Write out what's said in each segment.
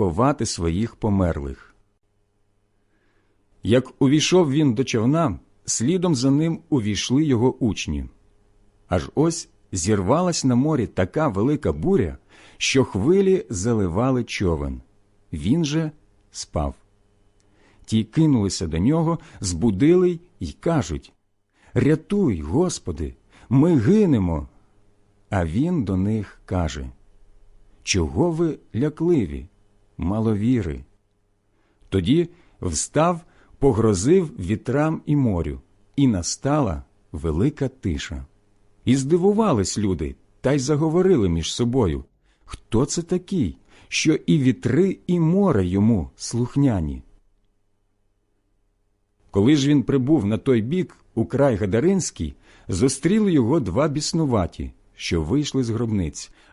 ховати своїх померлих. Як увійшов він до човна, слідом за ним увійшли його учні. Аж ось зірвалась на морі така велика буря, що хвилі заливали човен. Він же спав. Ті кинулися до нього, збудили й кажуть Рятуй, Господи, ми гинемо. А він до них каже Чого ви лякливі, маловіри? Тоді встав, погрозив вітрам і морю, і настала велика тиша. І здивувались люди, та й заговорили між собою Хто це такий, що і вітри, і море йому слухняні? Коли ж він прибув на той бік, у край Гадаринський, зустріли його два біснуваті, що вийшли з гробниць,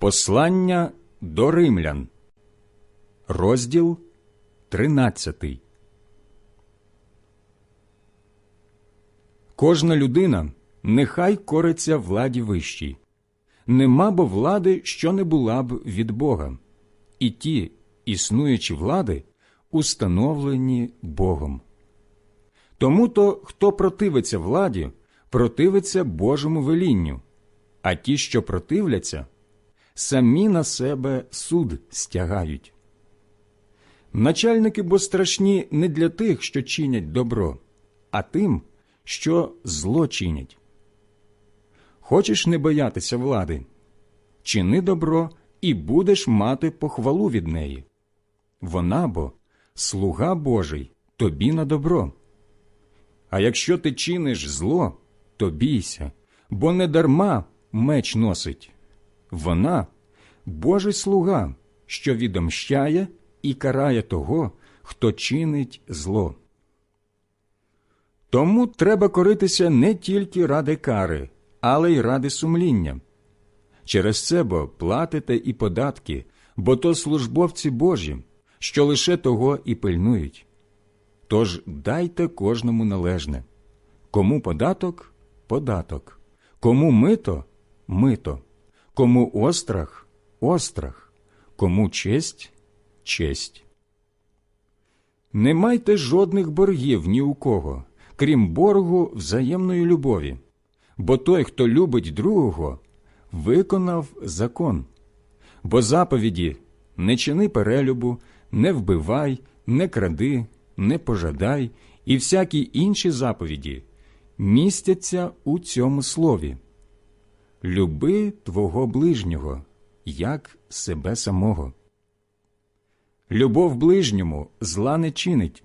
Послання до римлян, розділ 13 Кожна людина нехай кориться владі вищій. Нема бо влади, що не була б від Бога, і ті існуючі влади установлені Богом. Тому то, хто противиться владі, противиться Божому велінню, а ті, що противляться, самі на себе суд стягають. Начальники бо страшні не для тих, що чинять добро, а тим, що зло чинять. Хочеш не боятися влади, чини добро і будеш мати похвалу від неї. Вона бо слуга Божий тобі на добро. А якщо ти чиниш зло, то бійся, бо не дарма меч носить. Вона Божий слуга, що відомщає і карає того, хто чинить зло. Тому треба коритися не тільки ради кари, але й ради сумління. Через це бо платите і податки, бо то службовці Божі, що лише того і пильнують. Тож дайте кожному належне кому податок податок, кому мито мито, кому острах острах, кому честь честь. Не майте жодних боргів ні у кого, крім боргу взаємної любові, бо той, хто любить другого, виконав закон. Бо заповіді не чини перелюбу, не вбивай, не кради, не пожадай і всякі інші заповіді містяться у цьому слові. Люби твого ближнього, як себе самого. Любов ближньому зла не чинить.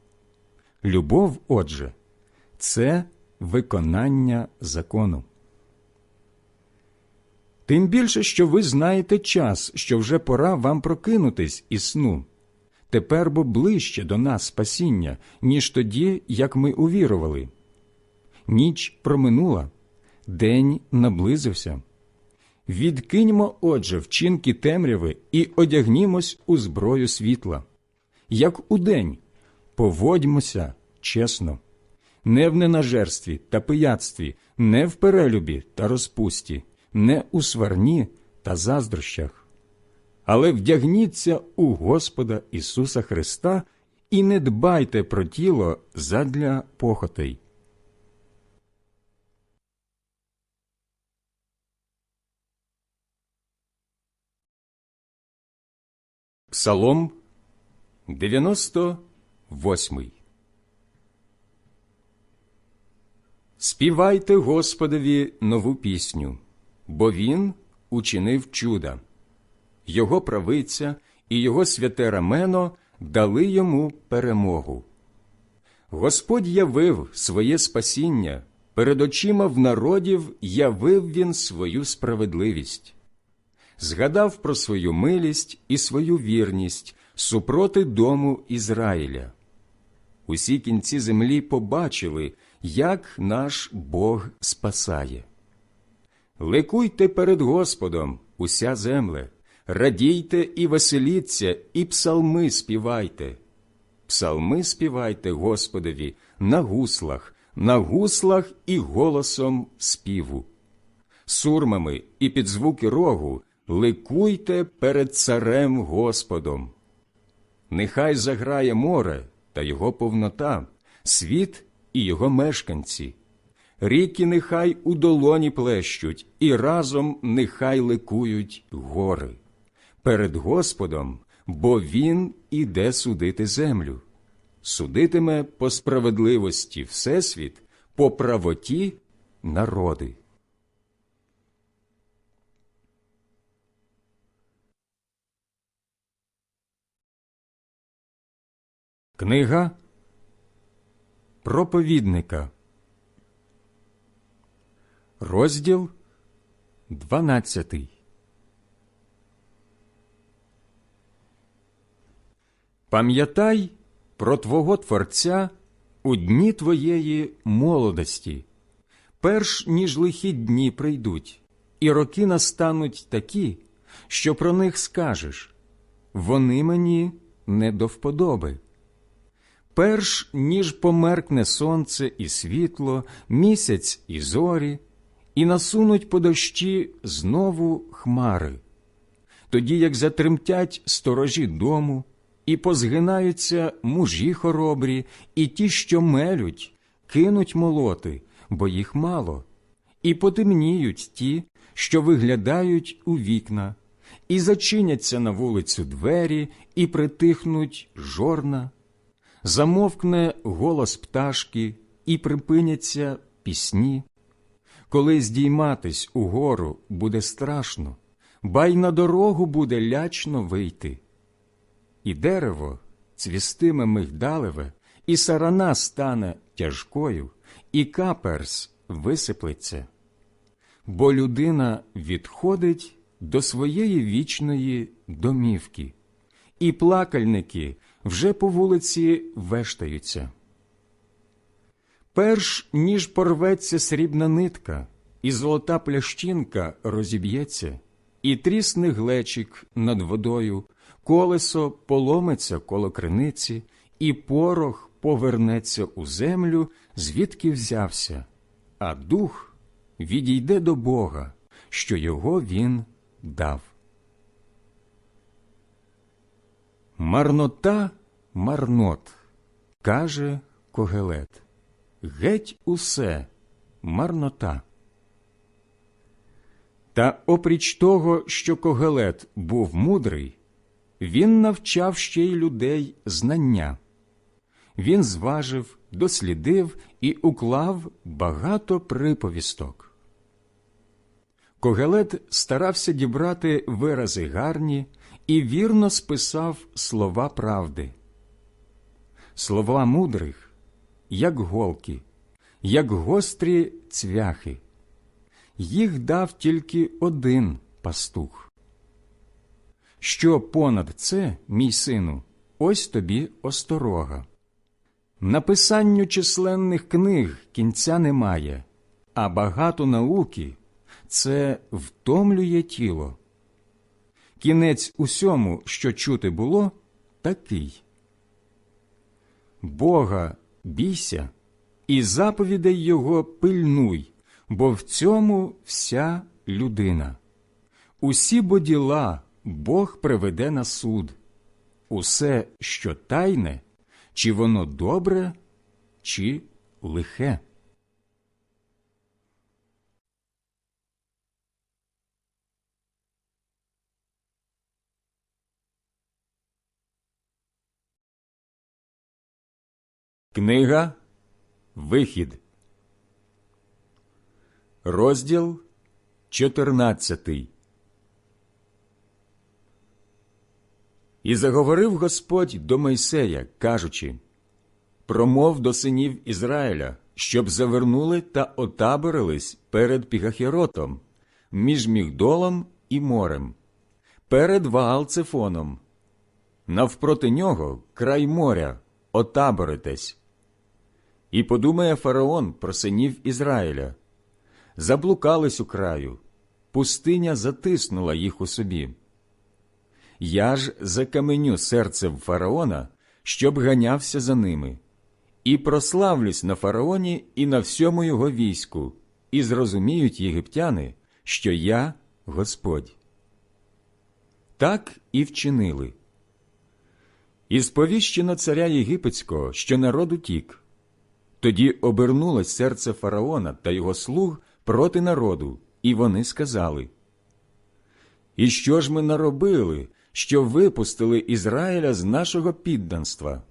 Любов, отже, це виконання закону. Тим більше, що ви знаєте час, що вже пора вам прокинутись із сну. Тепер бо ближче до нас спасіння, ніж тоді, як ми увірували. Ніч проминула, день наблизився. Відкиньмо, отже, вчинки темряви і одягнімось у зброю світла. Як удень, поводьмося чесно, не в ненажерстві та пияцтві, не в перелюбі та розпусті, не у сварні та заздрощах. Але вдягніться у Господа Ісуса Христа і не дбайте про тіло задля похотей. Псалом 98 Співайте Господові нову пісню, бо Він учинив чуда. Його правиця і його святе рамено дали йому перемогу. Господь явив своє спасіння, перед очима в народів явив він свою справедливість згадав про свою милість і свою вірність супроти дому Ізраїля. Усі кінці землі побачили, як наш Бог спасає. Ликуйте перед Господом, уся земле, радійте і веселіться, і псалми співайте. Псалми співайте Господові на гуслах, на гуслах і голосом співу, сурмами і під звуки рогу ликуйте перед царем Господом. Нехай заграє море та його повнота, світ і його мешканці. Ріки нехай у долоні плещуть, і разом нехай ликують гори. Перед Господом, бо Він іде судити землю, судитиме по справедливості Всесвіт, по правоті народи. Книга проповідника, розділ 12 Пам'ятай про Твого Творця у дні твоєї молодості, перш ніж лихі дні прийдуть, і роки настануть такі, що про них скажеш. Вони мені не до вподоби. Перш ніж померкне сонце і світло, місяць і зорі, і насунуть по дощі знову хмари, тоді як затремтять сторожі дому, і позгинаються мужі хоробрі, і ті, що мелють, кинуть молоти, бо їх мало, і потемніють ті, що виглядають у вікна, і зачиняться на вулицю двері, і притихнуть жорна замовкне голос пташки і припиняться пісні. Коли здійматись угору буде страшно, ба й на дорогу буде лячно вийти. І дерево цвістиме мигдалеве, і сарана стане тяжкою, і каперс висиплеться. Бо людина відходить до своєї вічної домівки, і плакальники вже по вулиці вештаються. Перш ніж порветься срібна нитка, і золота плящинка розіб'ється, і трісне глечик над водою, колесо поломиться коло криниці, і порох повернеться у землю, звідки взявся, а дух відійде до Бога, що його він дав. Марнота марнот, каже Когелет. Геть усе марнота. Та опріч того, що Когелет був мудрий, він навчав ще й людей знання. Він зважив, дослідив і уклав багато приповісток. Когелет старався дібрати вирази гарні і вірно списав слова правди. Слова мудрих, як голки, як гострі цвяхи. Їх дав тільки один пастух. Що понад це, мій сину, ось тобі осторога. Написанню численних книг кінця немає, а багато науки це втомлює тіло. Кінець усьому, що чути було, такий Бога бійся і заповідей Його пильнуй, бо в цьому вся людина. Усі бо діла Бог приведе на суд, усе, що тайне, чи воно добре, чи лихе. Книга Вихід, розділ 14 І заговорив Господь до Мойсея, кажучи Промов до синів Ізраїля, щоб завернули та отаборились перед Пігахеротом, між Мігдолом і морем, перед Ваалцефоном, навпроти нього край моря, отаборитесь. І подумає фараон про синів Ізраїля заблукались у краю, пустиня затиснула їх у собі. Я ж закаменю серцем фараона, щоб ганявся за ними, і прославлюсь на фараоні і на всьому його війську, і зрозуміють єгиптяни, що я Господь. Так і вчинили. І сповіщено царя Єгипетського, що народ утік. Тоді обернулось серце фараона та його слуг проти народу, і вони сказали: І що ж ми наробили, що випустили Ізраїля з нашого підданства?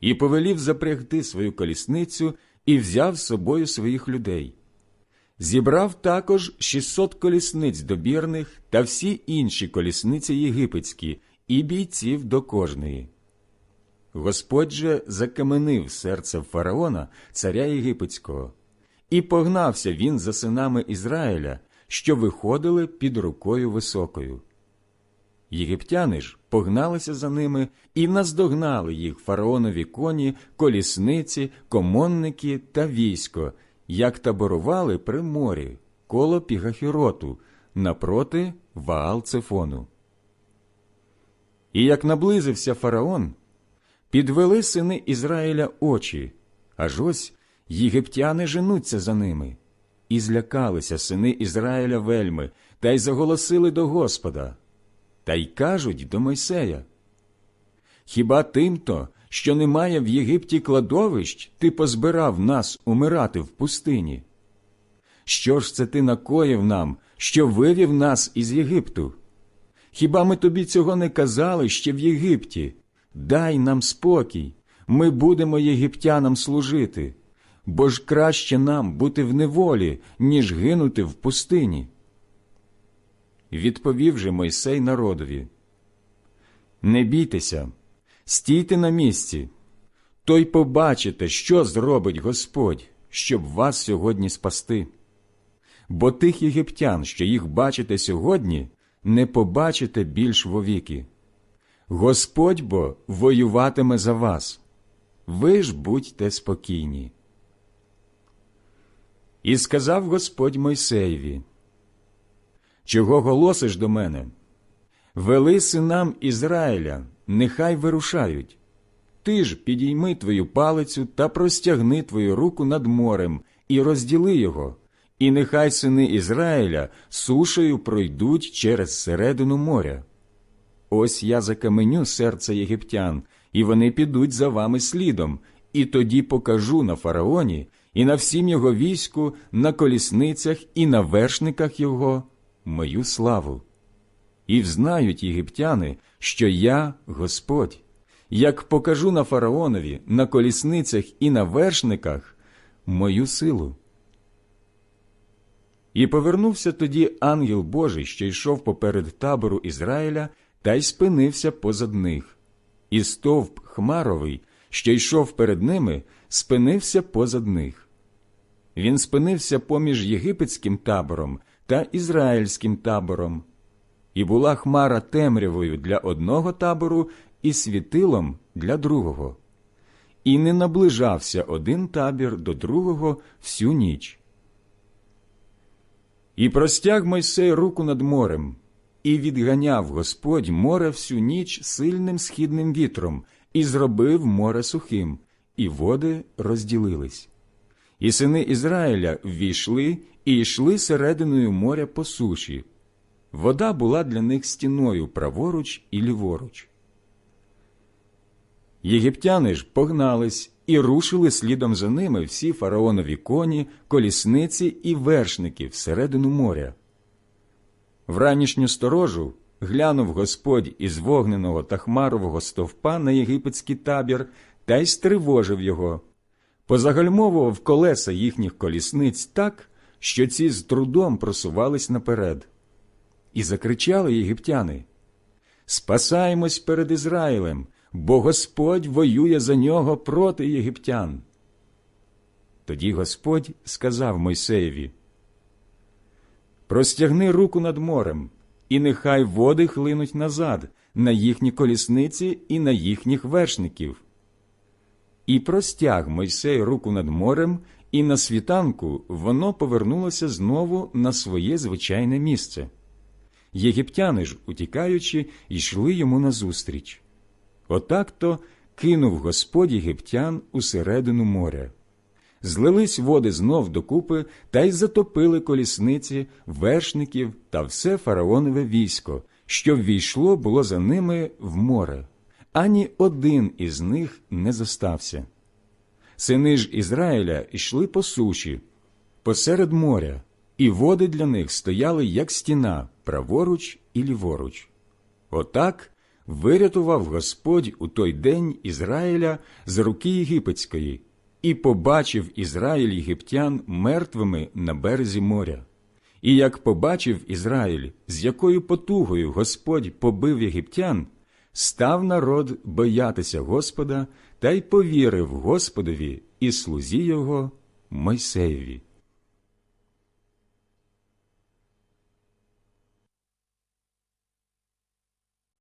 І повелів запрягти свою колісницю і взяв з собою своїх людей. Зібрав також 600 колісниць добірних та всі інші колісниці єгипетські і бійців до кожної. Господь же закаменив серце фараона, царя єгипетського, і погнався він за синами Ізраїля, що виходили під рукою високою. Єгиптяни ж погналися за ними і наздогнали їх фараонові коні, колісниці, комонники та військо, як таборували при морі, коло Пігахіроту, напроти Ваал Цефону. І як наблизився фараон, підвели сини Ізраїля очі, аж ось єгиптяни женуться за ними, і злякалися сини Ізраїля вельми, та й заголосили до Господа, та й кажуть до Мойсея. Хіба тимто, що немає в Єгипті кладовищ, ти позбирав нас умирати в пустині? Що ж це ти накоїв нам, що вивів нас із Єгипту? Хіба ми тобі цього не казали ще в Єгипті? Дай нам спокій, ми будемо єгиптянам служити, бо ж краще нам бути в неволі, ніж гинути в пустині. Відповів же Мойсей народові Не бійтеся, стійте на місці, то й побачите, що зробить Господь, щоб вас сьогодні спасти. Бо тих єгиптян, що їх бачите сьогодні, не побачите більш вовіки. Господь бо воюватиме за вас. Ви ж будьте спокійні. І сказав Господь Мойсеєві, Чого голосиш до мене? Вели синам Ізраїля, нехай вирушають. Ти ж підійми твою палицю та простягни твою руку над морем і розділи його, і нехай сини Ізраїля сушею пройдуть через середину моря. Ось я закаменю серце єгиптян, і вони підуть за вами слідом, і тоді покажу на фараоні і на всім його війську, на колісницях і на вершниках його мою славу. І взнають єгиптяни, що я Господь, як покажу на фараонові, на колісницях і на вершниках мою силу. І повернувся тоді ангел Божий, що йшов поперед табору Ізраїля, та й спинився позад них. І стовп Хмаровий, що йшов перед ними, спинився позад них. Він спинився поміж єгипетським табором та ізраїльським табором, і була хмара темрявою для одного табору і світилом для другого. І не наближався один табір до другого всю ніч. І простяг Мойсей руку над морем, і відганяв Господь море всю ніч сильним східним вітром, і зробив море сухим, і води розділились. І сини Ізраїля ввійшли і йшли серединою моря по суші. Вода була для них стіною праворуч і ліворуч. Єгиптяни ж погнались і рушили слідом за ними всі фараонові коні, колісниці і вершники всередину моря. В ранішню сторожу глянув Господь із вогненого та хмарового стовпа на єгипетський табір та й стривожив його, позагальмовував колеса їхніх колісниць так, що ці з трудом просувались наперед. І закричали єгиптяни Спасаємось перед Ізраїлем, бо Господь воює за нього проти єгиптян. Тоді Господь сказав Мойсеєві Простягни руку над морем, і нехай води хлинуть назад на їхні колісниці і на їхніх вершників. І простяг Мойсей руку над морем, і на світанку воно повернулося знову на своє звичайне місце. Єгиптяни ж, утікаючи, йшли йому назустріч. Отак то кинув Господь єгиптян усередину моря. Злились води знов докупи та й затопили колісниці, вершників та все фараонове військо, що ввійшло було за ними в море, ані один із них не зостався. Сини ж Ізраїля йшли по суші, посеред моря, і води для них стояли, як стіна, праворуч і ліворуч. Отак вирятував Господь у той день Ізраїля з руки єгипетської, і побачив Ізраїль єгиптян мертвими на березі моря. І як побачив Ізраїль, з якою потугою Господь побив єгиптян, став народ боятися Господа та й повірив Господові і слузі його Мойсеєві.